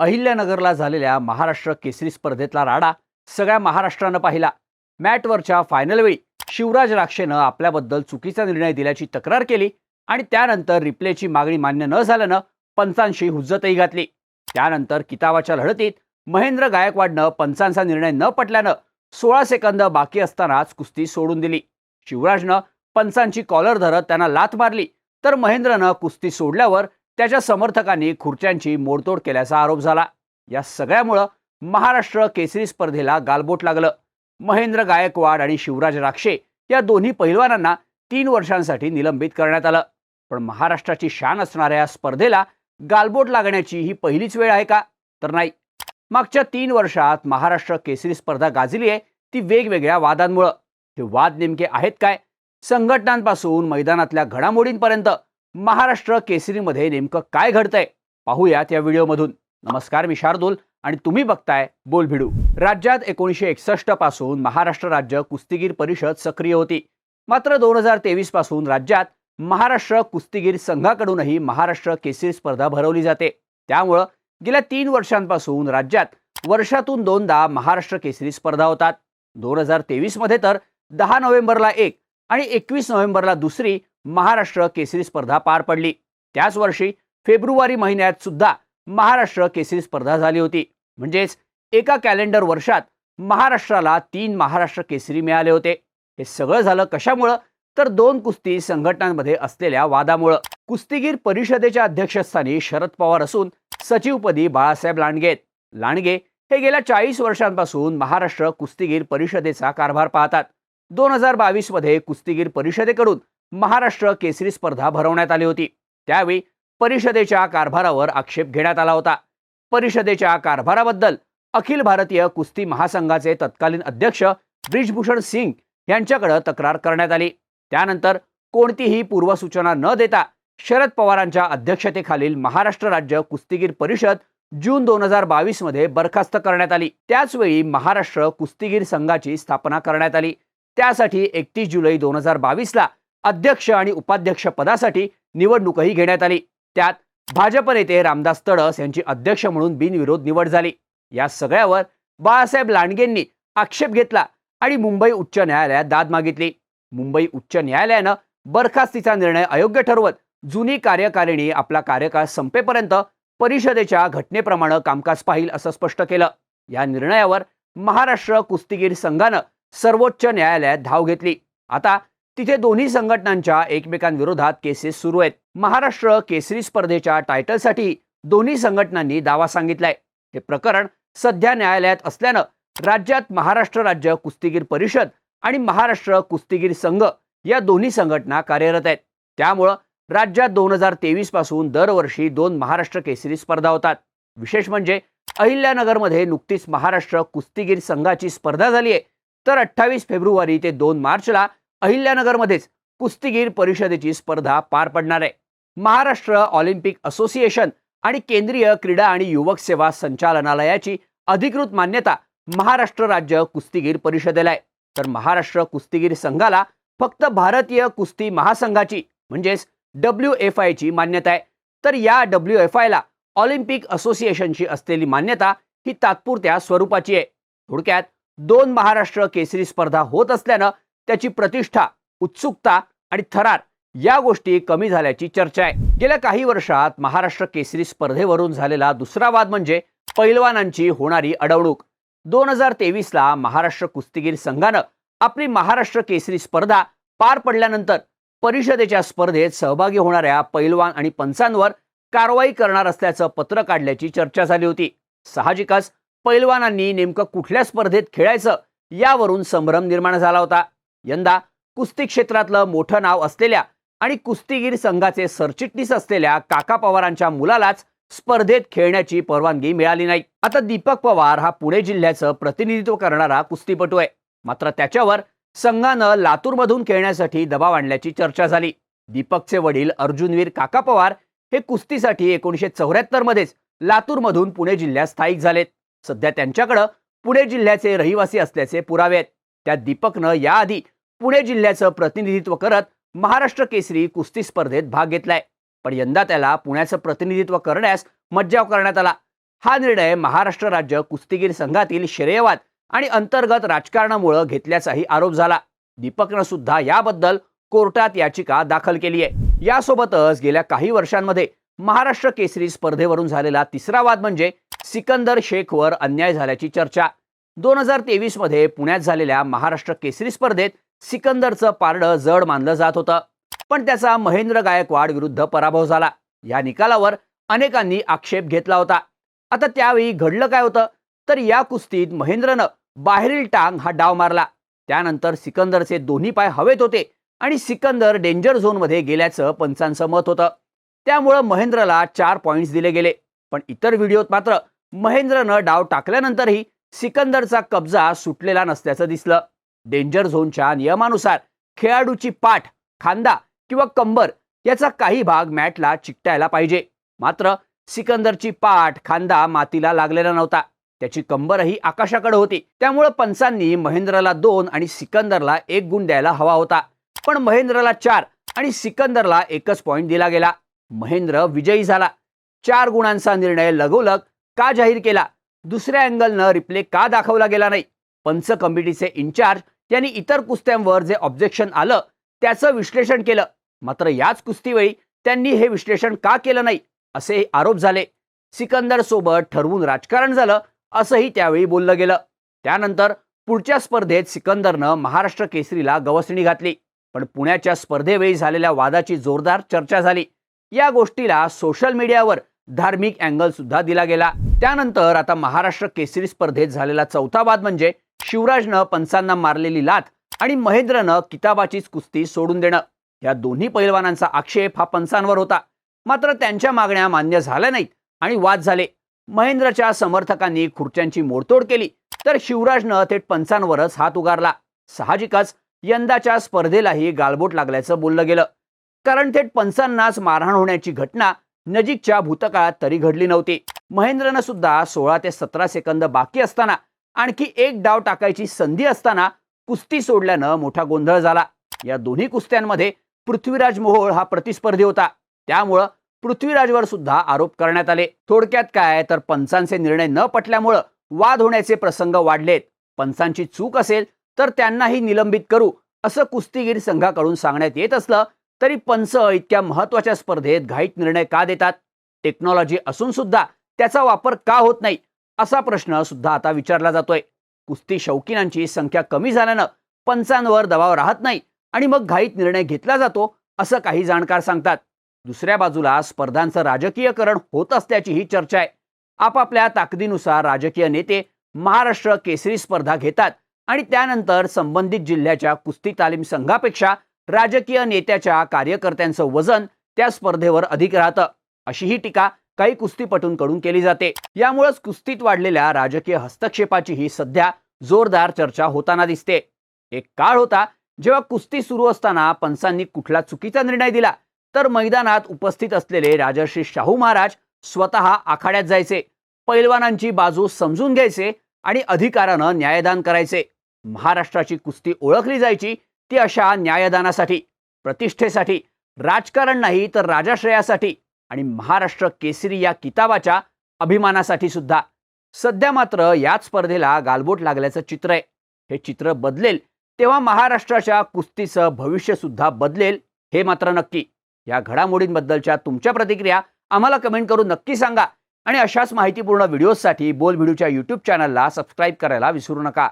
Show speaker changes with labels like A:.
A: अहिल्यानगरला झालेल्या महाराष्ट्र केसरी स्पर्धेतला राडा सगळ्या महाराष्ट्रानं पाहिला. मॅटवरच्या फायनल वेळी शिवराज राक्षेनं आपल्याबद्दल चुकीचा निर्णय दिल्याची तक्रार केली आणि त्यानंतर रिप्लेची मागणी मान्य न झाल्यानं पंचांशी हुज्जतही घातली. त्यानंतर किताबाच्या लढतीत महेंद्र गायकवाडनं पंचांचा निर्णय न पटल्यानं सोळा सेकंद बाकी असतानाच कुस्ती सोडून दिली. शिवराजनं पंचांची कॉलर धरत त्यांना लाथ मारली तर महेंद्रनं कुस्ती सोडल्यावर त्याच्या समर्थकांनी खुर्च्यांची मोडतोड केल्याचा आरोप झाला. या सगळ्यामुळं महाराष्ट्र केसरी स्पर्धेला गालबोट लागलं. महेंद्र गायकवाड आणि शिवराज राक्षे या दोन्ही पहिलवानांना तीन वर्षांसाठी निलंबित करण्यात आलं. पण महाराष्ट्राची शान असणाऱ्या या स्पर्धेला गालबोट लागण्याची ही पहिलीच वेळ आहे का? तर नाही. मागच्या तीन वर्षात महाराष्ट्र केसरी स्पर्धा गाजली आहे ती वेगवेगळ्या वादांमुळं. हे वाद नेमके आहेत काय? संघटनांपासून मैदानातल्या घडामोडींपर्यंत महाराष्ट्र केसरीमध्ये नेमकं काय घडतंय? पाहूयात या व्हिडिओमधून. नमस्कार मी शार्दूल आणि तुम्ही बघताय बोल भिडू. राज्यात एकोणीसशे एकसष्टपासून महाराष्ट्र राज्य कुस्तीगीर परिषद सक्रिय होती. मात्र दोन हजार तेवीसपासून राज्यात महाराष्ट्र कुस्तीगीर संघाकडूनही महाराष्ट्र केसरी स्पर्धा भरवली जाते. त्यामुळं गेल्या तीन वर्षांपासून राज्यात वर्षातून दोनदा महाराष्ट्र केसरी स्पर्धा होतात. दोन हजार तेवीसमध्ये तर दहा नोव्हेंबरला एक आणि एकवीस नोव्हेंबरला दुसरी महाराष्ट्र केसरी स्पर्धा पार पडली. त्याच वर्षी फेब्रुवारी महिन्यात सुद्धा महाराष्ट्र केसरी स्पर्धा झाली होती. म्हणजेच एका कॅलेंडर वर्षात महाराष्ट्राला तीन महाराष्ट्र केसरी मिळाले होते. हे सगळं झालं कशामुळं? तर दोन कुस्ती संघटनांमध्ये असलेल्या वादामुळं. कुस्तीगीर परिषदेच्या अध्यक्षस्थानी शरद पवार असून सचिवपदी बाळासाहेब लांडगे लांडगे हे गेल्या चाळीस वर्षांपासून महाराष्ट्र कुस्तीगीर परिषदेचा कारभार पाहतात. दोन हजार बावीसमध्ये कुस्तीगीर परिषदेकडून महाराष्ट्र केसरी स्पर्धा भरवण्यात आली होती. त्यावेळी परिषदेच्या कारभारावर आक्षेप घेण्यात आला होता. परिषदेच्या कारभाराबद्दल अखिल भारतीय कुस्ती महासंघाचे तत्कालीन अध्यक्ष ब्रिजभूषण सिंग यांच्याकडे तक्रार करण्यात आली. त्यानंतर कोणतीही पूर्वसूचना न देता शरद पवारांच्या अध्यक्षतेखालील महाराष्ट्र राज्य कुस्तीगीर परिषद जून दोन हजार बावीसमध्ये बरखास्त करण्यात आली. त्याचवेळी महाराष्ट्र कुस्तीगीर संघाची स्थापना करण्यात आली. त्यासाठी एकतीस जुलै दोन हजार बावीसला अध्यक्ष आणि उपाध्यक्ष पदासाठी निवडणूकही घेण्यात आली. त्यात भाजप नेते रामदास तडस यांची अध्यक्ष म्हणून बिनविरोध निवड झाली. या सगळ्यावर बाळासाहेब लांडगेंनी आक्षेप घेतला आणि मुंबई उच्च न्यायालयात दाद मागितली. मुंबई उच्च न्यायालयानं बरखास्तीचा निर्णय अयोग्य ठरवत जुनी कार्यकारिणी आपला कार्यकाळ संपेपर्यंत परिषदेच्या घटनेप्रमाणे कामकाज पाहिल असं स्पष्ट केलं. या निर्णयावर महाराष्ट्र कुस्तीगीर संघानं सर्वोच्च न्यायालयात धाव घेतली. आता तिथे दोन्ही संघटनांच्या एकमेकांविरोधात केसेस सुरू आहेत. महाराष्ट्र केसरी स्पर्धेच्या टायटलसाठी दोन्ही संघटनांनी दावा सांगितलाय. हे प्रकरण सध्या न्यायालयात असल्यानं राज्यात महाराष्ट्र राज्य कुस्तीगीर परिषद आणि महाराष्ट्र कुस्तीगीर संघ या दोन्ही संघटना कार्यरत आहेत. त्यामुळं राज्यात दोन हजार तेवीसपासून दरवर्षी दोन महाराष्ट्र केसरी स्पर्धा होतात. विशेष म्हणजे अहिल्यानगरमध्ये नुकतीच महाराष्ट्र कुस्तीगीर संघाची स्पर्धा झाली आहे तर अठ्ठावीस फेब्रुवारी ते दोन मार्चला अहिल्यानगरमध्येच कुस्तीगीर परिषदेची स्पर्धा पार पडणार आहे. महाराष्ट्र ऑलिम्पिक असोसिएशन आणि केंद्रीय क्रीडा आणि युवक सेवा संचालनालयाची अधिकृत मान्यता महाराष्ट्र राज्य कुस्तीगीर परिषदेला आहे. तर महाराष्ट्र कुस्तीगीर संघाला फक्त भारतीय कुस्ती महासंघाची म्हणजेच डब्ल्यू एफ आयची मान्यता आहे. तर या डब्ल्यू एफ आयला ऑलिम्पिक असोसिएशनची असलेली मान्यता ही तात्पुरत्या स्वरूपाची आहे. थोडक्यात दोन महाराष्ट्र केसरी स्पर्धा होत असल्यानं त्याची प्रतिष्ठा उत्सुकता आणि थरार या गोष्टी कमी झाल्याची चर्चा आहे. गेल्या काही वर्षात महाराष्ट्र केसरी स्पर्धेवरून झालेला दुसरा वाद म्हणजे पैलवानांची होणारी अडवणूक. दोन हजार तेवीसला महाराष्ट्र कुस्तीगीर संघानं आपली महाराष्ट्र केसरी स्पर्धा पार पडल्यानंतर परिषदेच्या स्पर्धेत सहभागी होणाऱ्या पैलवान आणि पंचांवर कारवाई करणार असल्याचं पत्र काढल्याची चर्चा झाली होती. साहजिकच पैलवानांनी नेमकं कुठल्या स्पर्धेत खेळायचं यावरून संभ्रम निर्माण झाला होता. यंदा कुस्ती क्षेत्रातलं मोठं नाव असलेल्या आणि कुस्तीगीर संघाचे सरचिटणीस असलेल्या काका पवारांच्या मुलालाच स्पर्धेत खेळण्याची परवानगी मिळाली नाही. आता दीपक पवार हा पुणे जिल्ह्याचं प्रतिनिधित्व करणारा कुस्तीपटू आहे. मात्र त्याच्यावर संघानं लातूरमधून खेळण्यासाठी दबाव आणल्याची चर्चा झाली. दीपकचे वडील अर्जुनवीर काका पवार हे कुस्तीसाठी एकोणीसशे चौऱ्याहत्तर मध्येच लातूरमधून पुणे जिल्ह्यात स्थायिक झालेत. सध्या त्यांच्याकडं पुणे जिल्ह्याचे रहिवासी असल्याचे पुरावे आहेत. त्या दीपकनं याआधी पुणे जिल्ह्याचं प्रतिनिधित्व करत महाराष्ट्र केसरी कुस्ती स्पर्धेत भाग घेतलाय. पण यंदा त्याला पुण्याचं प्रतिनिधित्व करण्यास मज्जाव करण्यात आला. हा निर्णय महाराष्ट्र राज्य कुस्तीगीर संघातील श्रेयवाद आणि अंतर्गत राजकारणामुळे घेतल्याचाही आरोप झाला. दीपकनं सुद्धा याबद्दल कोर्टात याचिका दाखल केली आहे यासोबतच गेल्या काही वर्षांमध्ये महाराष्ट्र केसरी स्पर्धेवरून झालेला तिसरा वाद म्हणजे सिकंदर शेखवर अन्याय झाल्याची चर्चा. दोन हजार तेवीसमध्ये पुण्यात झालेल्या महाराष्ट्र केसरी स्पर्धेत सिकंदरचं पारडं जड मानलं जात होतं. पण त्याचा महेंद्र गायकवाड विरुद्ध पराभव झाला. या निकालावर अनेकांनी आक्षेप घेतला होता. आता त्यावेळी घडलं काय होतं? तर या कुस्तीत महेंद्रनं बाहेरील टांग हा डाव मारला. त्यानंतर सिकंदरचे दोन्ही पाय हवेत होते आणि सिकंदर डेंजर झोनमध्ये गेल्याचं पंचांचं मत होतं. त्यामुळं महेंद्रला चार पॉईंट्स दिले गेले. पण इतर व्हिडिओत मात्र महेंद्रनं डाव टाकल्यानंतरही सिकंदरचा कब्जा सुटलेला नसल्याचं दिसलं. डेंजर झोनच्या नियमानुसार खेळाडूची पाठ खांदा किंवा कंबर याचा काही भाग मॅटला चिकटायला पाहिजे. मात्र सिकंदरची पाठ खांदा मातीला लागलेला नव्हता. त्याची कंबरही आकाशाकडे होती. त्यामुळे पंचांनी महेंद्रला दोन आणि सिकंदरला एक गुण द्यायला हवा होता. पण महेंद्रला चार आणि सिकंदरला एकच पॉइंट दिला गेला. महेंद्र विजयी झाला. चार गुणांचा निर्णय लगोलग का जाहीर केला? दुसऱ्या अँगलनं रिप्ले का दाखवला गेला नाही? पंच कमिटीचे इन्चार्ज यांनी इतर कुस्त्यांवर जे ऑब्जेक्शन आलं त्याचं विश्लेषण केलं. मात्र याच कुस्तीवेळी त्यांनी हे विश्लेषण का केलं नाही असे आरोप झाले. सिकंदर सोबत ठरवून राजकारण झालं असंही त्यावेळी बोललं गेलं. त्यानंतर पुढच्या स्पर्धेत सिकंदरनं महाराष्ट्र केसरीला गवसणी घातली. पण पुण्याच्या स्पर्धेवेळी झालेल्या वादाची जोरदार चर्चा झाली. या गोष्टीला सोशल मीडियावर धार्मिक अँगल सुद्धा दिला गेला. त्यानंतर आता महाराष्ट्र केसरी स्पर्धेत झालेला चौथा वाद म्हणजे शिवराजनं पंचांना मारलेली लाथ आणि महेंद्रनं किताबाचीच कुस्ती सोडून देणं. या दोन्ही पैलवानांचा आक्षेप हा पंचांवर होता. मात्र त्यांच्या मागण्या मान्य झाल्या नाहीत आणि वाद झाले. महेंद्रच्या समर्थकांनी खुर्च्यांची मोडतोड केली तर शिवराजनं थेट पंचांवरच हात उगारला. साहजिकच यंदाच्या स्पर्धेलाही गालबोट लागल्याचं बोललं गेलं. कारण थेट पंचांनाच मारहाण होण्याची घटना नजीकच्या भूतकाळात तरी घडली नव्हती. महेंद्रनं सुद्धा सोळा ते सतरा सेकंद बाकी असताना आणखी एक डाव टाकायची संधी असताना कुस्ती सोडल्यानं मोठा गोंधळ झाला. या दोन्ही कुस्त्यांमध्ये पृथ्वीराज मोहोळ हा प्रतिस्पर्धी होता. त्यामुळं पृथ्वीराजवर सुद्धा आरोप करण्यात आले. थोडक्यात काय तर पंचांचे निर्णय न पटल्यामुळं वाद होण्याचे प्रसंग वाढलेत. पंचांची चूक असेल तर त्यांनाही निलंबित करू असं कुस्तीगीर संघाकडून सांगण्यात येत असलं तरी पंच इतक्या महत्त्वाच्या स्पर्धेत घाईत निर्णय का देतात? टेक्नॉलॉजी असून सुद्धा त्याचा वापर का होत नाही? असा प्रश्न सुद्धा आता विचारला जातोय. कुस्ती शौकीनांची संख्या कमी झाल्यानं पंचांवर दबाव राहत नाही आणि मग घाईत निर्णय घेतला जातो असं काही जाणकार सांगतात. दुसऱ्या बाजूला स्पर्धांचं राजकीयकरण होत असल्याची ही चर्चा आहे. आपापल्या ताकदीनुसार राजकीय नेते महाराष्ट्र केसरी स्पर्धा घेतात आणि त्यानंतर संबंधित जिल्ह्याच्या कुस्ती तालीम संघापेक्षा राजकीय नेत्याच्या कार्यकर्त्यांचं वजन त्या स्पर्धेवर अधिक राहतं अशी ही टीका काही कुस्तीपटूंकडून केली जाते. यामुळेच कुस्तीत वाढलेल्या राजकीय हस्तक्षेपाची ही सध्या जोरदार चर्चा होताना दिसते. एक काळ होता जेव्हा कुस्ती सुरू असताना पंचांनी कुठला चुकीचा निर्णय दिला तर मैदानात उपस्थित असलेले राजर्षी शाहू महाराज स्वतः आखाड्यात जायचे पैलवानांची बाजू समजून घ्यायचे आणि अधिकारानं न्यायदान करायचे. महाराष्ट्राची कुस्ती ओळखली जायची ती अशा न्यायदानासाठी प्रतिष्ठेसाठी राजकारण नाही तर राजाश्रयासाठी आणि महाराष्ट्र केसरी या किताबाच्या अभिमानासाठी सुद्धा. सध्या मात्र याच स्पर्धेला गालबोट लागल्याचं चित्र आहे. हे चित्र बदलेल तेव्हा महाराष्ट्राच्या कुस्तीचं भविष्य सुद्धा बदलेल हे मात्र नक्की. या घडामोडींबद्दलच्या तुमच्या प्रतिक्रिया आम्हाला कमेंट करून नक्की सांगा आणि अशाच माहितीपूर्ण व्हिडिओजसाठी बोल व्हिडिओच्या यूट्यूब चॅनलला सबस्क्राईब करायला विसरू नका.